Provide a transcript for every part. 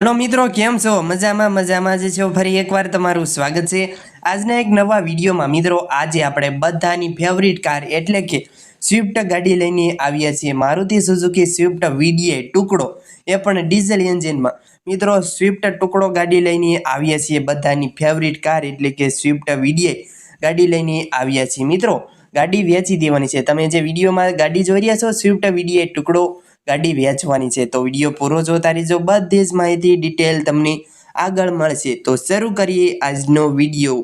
Hello મિત્રો, કેમ છો? મજામાં મજામાં જે છો. ફરી એકવાર તમારું સ્વાગત છે. આજના એક નવા વિડીયોમાં મિત્રો, આજે આપણે બધાની ફેવરિટ કાર એટલે કે સ્વિફ્ટ ગાડી લઈને આવ્યા છીએ. મારુતિ સુઝુકી સ્વિફ્ટ વીડીએ ટુકડો. એ પણ ડીઝલ એન્જિનમાં મિત્રો સ્વિફ્ટ ટુકડો ગાડી લઈને આવ્યા છીએ બધાની ફેવરિટ કાર એટલે કે સ્વિફ્ટ વીડીએ ગાડી લઈને આવ્યા છીએ. મિત્રો, ગાડી વેચી દેવાની છે. તમે જે વિડીયોમાં ગાડી જોઈ રહ્યા છો સ્વિફ્ટ વીડીએ ટુકડો ગાડી વેચવાની છે, તો વીડિયો પૂરો જોતા રહેજો. બધી જ માહિતી ડિટેલ તમને આગળ મળશે. તો શરૂ કરીએ આજનો વીડિયો.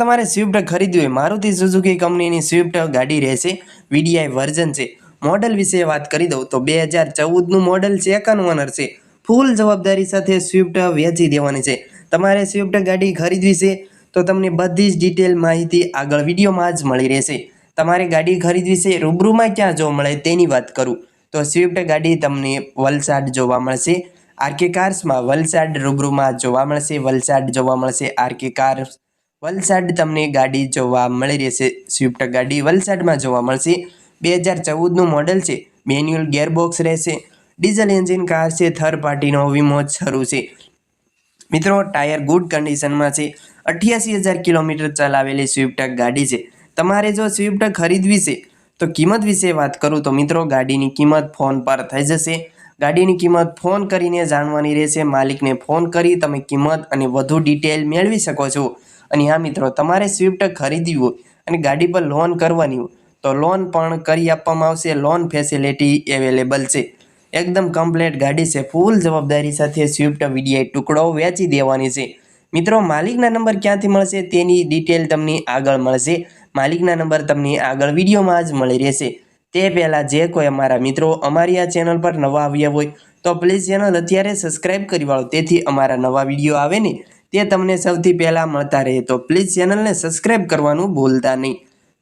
તમારે સ્વિફ્ટ ખરીદવી હોય, મારુતિ સુઝુકી કંપનીની સ્વિફ્ટ ગાડી રહેશે વીડીઆઈ વર્ઝન છે. મોડલ વિશે વાત કરી દઉં તો બે હજાર ચૌદનું મોડલ એકાન ઓનર છે. ફૂલ જવાબદારી સાથે સ્વિફ્ટ વેચી દેવાની છે. તમારે સ્વિફ્ટ ગાડી ખરીદવી છે, તો તમને બધી જ ડિટેલ માહિતી આગળ વિડીયોમાં જ મળી રહેશે. તમારે ગાડી ખરીદવી છે, રૂબરૂમાં ક્યાં જોવા મળે તેની વાત કરું. તો સ્વિફ્ટ ગાડી તમને વલસાડ જોવા મળશે. આરકે કાર્સમાં વલસાડ રૂબરૂમાં જોવા મળશે, વલસાડ જોવા મળશે, આરકે કાર્સ, વલસાડ તમને ગાડી જોવા મળી રહેશે, સ્વિફ્ટ ગાડી વલસાડમાં જોવા મળશે. બે હજાર ચૌદનું મોડલ છે, મેન્યુઅલ ગેરબોક્સ રહેશે, ડીઝલ એન્જિન કાર છે, થર્ડ પાર્ટીનો વીમો શરૂ છે. મિત્રો, ટાયર ગુડ કન્ડિશનમાં છે. અઠ્યાસી હજાર કિલોમીટર ચલાવેલી સ્વિફ્ટ ગાડી છે. તમારે જો સ્વિફ્ટ ખરીદવી છે, તો કિંમત વિશે વાત કરું તો મિત્રો, ગાડીની કિંમત ફોન પર થઈ જશે. ગાડીની કિંમત ફોન કરીને જાણવાની રહેશે. માલિકને ફોન કરી તમે કિંમત અને વધુ ડિટેલ મેળવી શકો છો. અને હા મિત્રો, તમારે સ્વિફ્ટ ખરીદવી હોય અને ગાડી પર લોન કરવાની હોય, તો લોન પણ કરી આપવામાં આવશે. લોન ફેસિલિટી અવેલેબલ છે. એકદમ કમ્પ્લેટ ગાડી છે. ફૂલ જવાબદારી સાથે સ્વિફ્ટ વીડીઆઈ ટુકડો વેચી દેવાની છે. મિત્રો, માલિકના નંબર ક્યાંથી મળશે તેની ડિટેલ તમને આગળ મળશે. માલિકના નંબર તમને આગળ વિડીયોમાં જ મળી રહેશે. તે પહેલાં જે કોઈ અમારા મિત્રો અમારી આ ચેનલ પર નવા આવ્યા હોય, તો પ્લીઝ ચેનલ અત્યારે સબસ્ક્રાઈબ કરી વાળો. તેથી અમારા નવા વીડિયો આવે ને, તે તમને સૌથી પહેલાં મળતા રહે. તો પ્લીઝ ચેનલને સબસ્ક્રાઈબ કરવાનું ભૂલતા નહીં.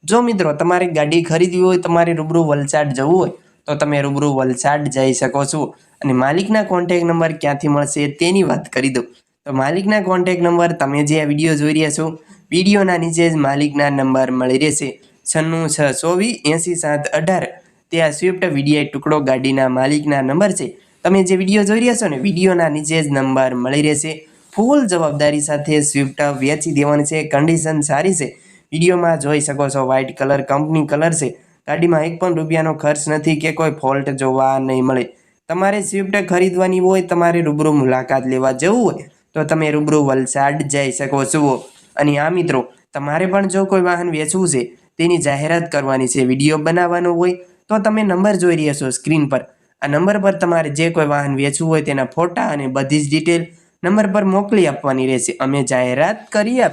જો મિત્રો, તમારે ગાડી ખરીદવી હોય, તમારે રૂબરૂ વલસાડ જવું હોય તો તમે રૂબરૂ વલસાડ જઈ શકો છો. અને માલિકના કોન્ટેક નંબર ક્યાંથી મળશે તેની વાત કરી દઉં. તો માલિકના કોન્ટેક નંબર તમે જે આ વીડિયો જોઈ રહ્યા છો, વિડીયોના નીચે જ માલિકના નંબર મળી રહેશે. છન્નું, છ, ચોવીસ, એંસી, સાત, અઢાર. તે આ સ્વિફ્ટ વીડીઆઈ ટુકડો ગાડીના માલિકના નંબર છે. તમે જે વીડિયો જોઈ રહ્યા છો ને, વિડીયોના નીચે જ નંબર મળી રહેશે. ફૂલ જવાબદારી સાથે સ્વિફ્ટ વેચી દેવાની છે. કન્ડિશન સારી છે. વિડીયોમાં જોઈ શકો છો વ્હાઇટ કલર કંપની કલર છે. ગાડીમાં એક પણ રૂપિયાનો ખર્ચ નથી કે કોઈ ફોલ્ટ જોવા નહીં મળે. તમારે સ્વિફ્ટ ખરીદવાની હોય, તમારે રૂબરૂ મુલાકાત લેવા જવું હોય, તો તમે રૂબરૂ વલસાડ જઈ શકો છો. અને આ મિત્રો, તમારે પણ જો કોઈ વાહન વેચવું છે, તેની જાહેરાત કરવાની છે, વીડિયો બનાવવાનો હોય, તો તમે નંબર જોઈ રહ્યા છો સ્ક્રીન પર. આ નંબર પર તમારે જે કોઈ વાહન વેચવું હોય તેના ફોટા અને બધી જ ડિટેલ નંબર પર મોકલી આપવાની રહેશે. અમે જાહેરાત કરી આપી